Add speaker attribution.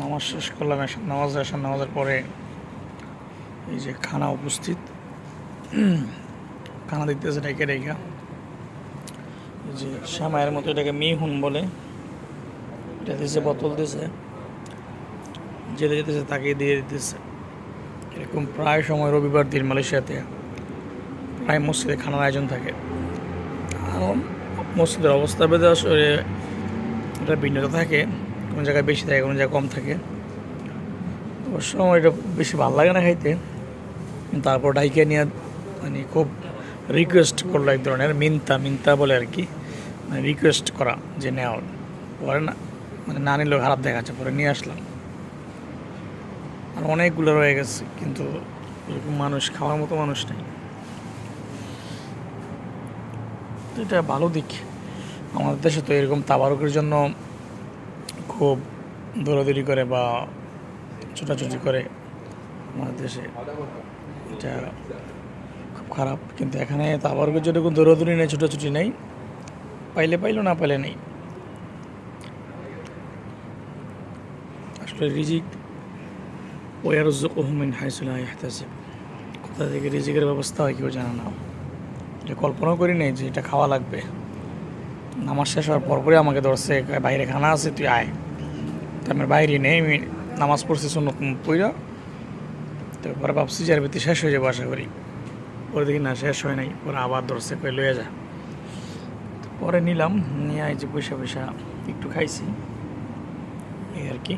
Speaker 1: নামাজ শেষ করলাম এসব নামাজ এসার নামাজের পরে এই যে খানা উপস্থিত। খানা দেখতেছে রেখে রেখা এই যে শ্যামায়ের মতো এটাকে মিহুন বলে। এটা দিয়েছে বোতল দিয়েছে যেতে যেতেছে তাকে দিয়ে দিতেছে। এরকম প্রায় সময় রবিবার দিন মালয়েশিয়াতে প্রায় মসজিদে খানার আয়োজন থাকে। মসজিদের অবস্থা বেঁধে আসলে এটা ভিন্নতা থাকে। কোনো জায়গায় বেশি থাকে, কোনো জায়গায় কম থাকে। অবশ্য আমার এটা বেশি ভালো লাগে না খাইতে। তারপর ডাইকে নিয়ে মানে খুব রিকোয়েস্ট করল এক ধরনের, মিন্তা মিন্তা বলে আর কি মানে রিকোয়েস্ট করা যে নেওয়ার পরে না মানে না নিলেও খারাপ দেখাচ্ছে, পরে নিয়ে আসলাম। আর অনেকগুলো রয়ে গেছে, কিন্তু এরকম মানুষ, খাওয়ার মতো মানুষ নেই। এটা ভালো দিক। আমাদের দেশে তো এরকম তাবারকের জন্য খুব দৌড়াদৌড়ি করে বা ছোটাছুটি করে আমাদের দেশে। এটা খুব খারাপ। কিন্তু এখানে তাবারকের জন্য কোনো দৌড়াদৌড়ি নেই, ছোটাছুটি নেই, পাইলে পাইলো, না পাইলে নেই। আসলে রিজিক ওয়ারুজুকুহমিন হাইসুলা ইহতাসিব কোথা থেকে রিজিকের ব্যবস্থা হয় কেউ জানে না। এটা কল্পনাও করি নাই যে এটা খাওয়া লাগবে। নামাজ শেষ হওয়ার পর পরে আমাকে ধরছে বাইরে খানা আছে, তুই আয়। তো বাইরে নেই, আমি নামাজ পড়ছি সুন্নত পইরা। তারপরে ভাবছি যে ভিতরে শেষ হয়ে যাব আশা করি। পরে দেখি না, শেষ হয় নাই, পরে আবার ধরছে করে লয়ে যা। পরে নিলাম, নিয়ে যে পয়সা পয়সা একটু খাইছি। এই আর কি।